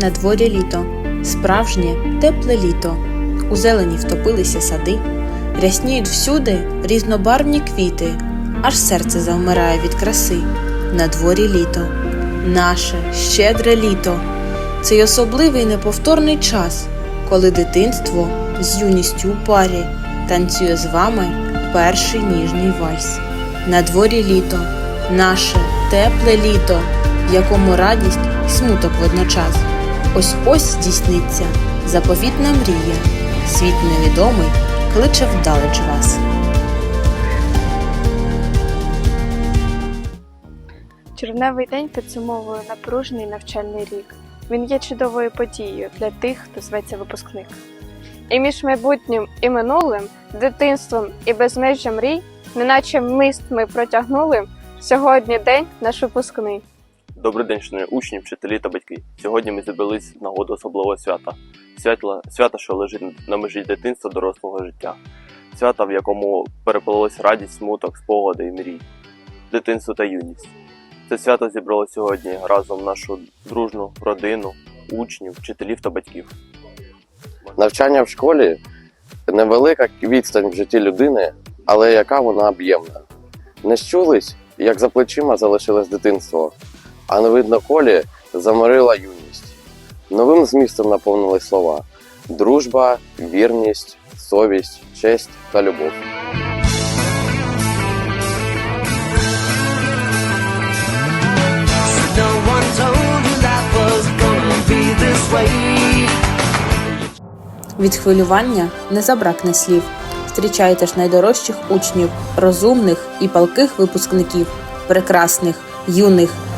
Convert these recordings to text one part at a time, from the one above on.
На дворі літо, справжнє тепле літо. У зелені втопилися сади, рясніють всюди різнобарвні квіти, аж серце завмирає від краси. На дворі літо, наше щедре літо. Цей особливий неповторний час, коли дитинство з юністю у парі танцює з вами перший ніжний вальс. На дворі літо, наше тепле літо, в якому радість і смуток водночас. Ось ось здійсниться заповітна мрія. Світ невідомий кличе вдалеч вас. Червневий день підсумовує напружений навчальний рік. Він є чудовою подією для тих, хто зветься випускник. І між майбутнім і минулим, дитинством і безмежжя мрій, неначе мист ми протягнули сьогодні день наш випускний. Добрий день, шановні учні, вчителі та батьки. Сьогодні ми зібрались нагоду особливого свята. Святла, свята, що лежить на межі дитинства дорослого життя. Свята, в якому переплилась радість, смуток, спогади і мрії, дитинство та юність. Це свято зібрало сьогодні разом нашу дружну родину, учнів, вчителів та батьків. Навчання в школі невелика відстань в житті людини, але яка вона об'ємна. Не щулись, як за плечима залишилось дитинство, а на видноколі заморила юність. Новим змістом наповнились слова: дружба, вірність, совість, честь та любов. Від хвилювання не забракне слів. Зустрічайте ж найдорожчих учнів, розумних і палких випускників, прекрасних, юних,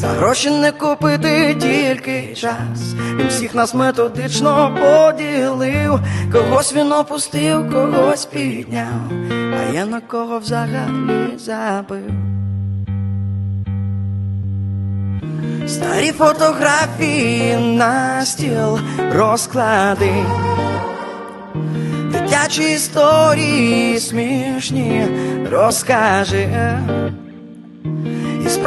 За гроші не купити тільки час. Він всіх нас методично поділив. Когось він опустив, когось підняв, а я на кого взагалі забив. Старі фотографії на стіл розклади, дитячі історії смішні розкажи.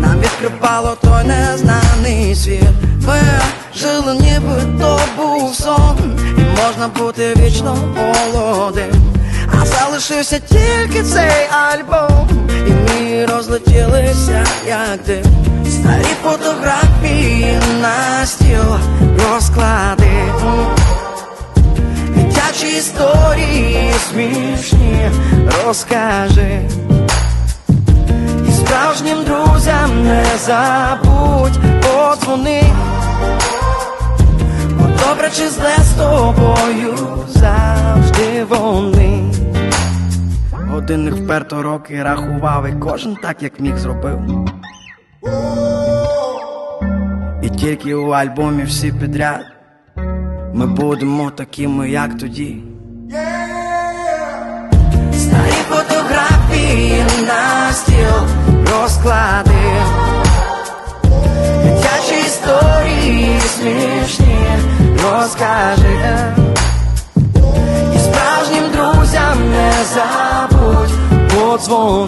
нам відкривало той незнаний світ. Ми жили, ніби то був сон, і можна бути вічно молодим. А залишився тільки цей альбом, і ми розлетілися, як дим. Старі фотографії на стіл розклади. Дитячі історії смішні розкажи. Справжнім друзям не забудь подзвони. Бо добре чи зле з тобою завжди вони. Годинник вперто роки рахував, і кожен так, як міг зробив. І тільки у альбомі всі підряд. Ми будемо такими, як тоді. Старі фотографії на стіл розклади. Дитячі історії смішні розкажи. І справжнім друзям не забудь подзвони.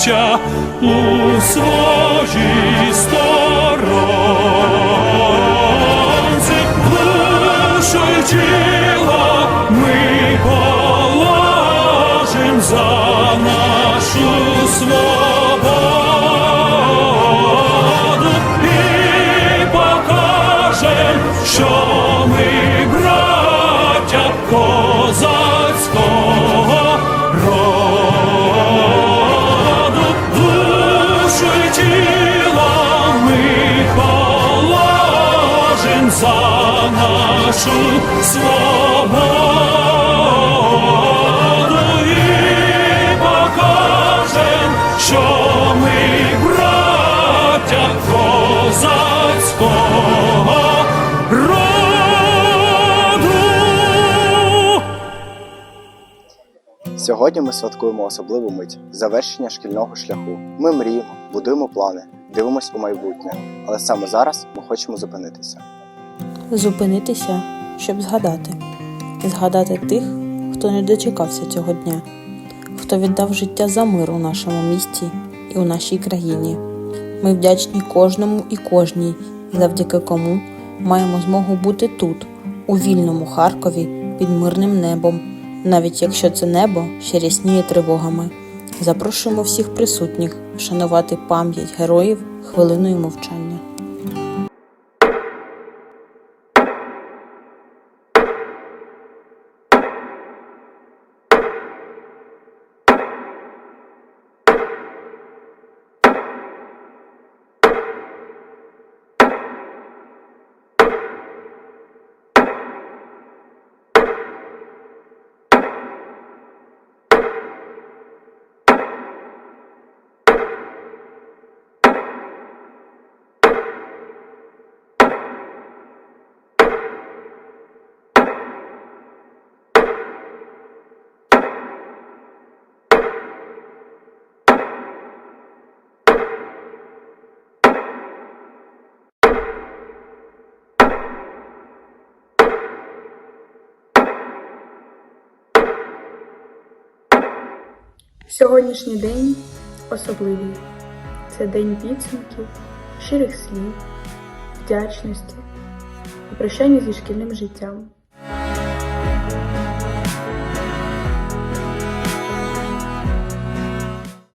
браття, у своїй сторонці, душу тіло ми положим за нашу свободу Сьогодні ми святкуємо особливу мить завершення шкільного шляху. Ми мріємо, будуємо плани, дивимось у майбутнє, але саме зараз ми хочемо зупинитися. Зупинитися, щоб згадати. Згадати тих, хто не дочекався цього дня, хто віддав життя за мир у нашому місті і у нашій країні. Ми вдячні кожному і кожній, завдяки кому маємо змогу бути тут, у вільному Харкові, під мирним небом, навіть якщо це небо ще рясніє тривогами. Запрошуємо всіх присутніх вшанувати пам'ять героїв хвилиною мовчання. Сьогоднішній день особливий. Це день підсумків, щирих слів, вдячності і прощання зі шкільним життям.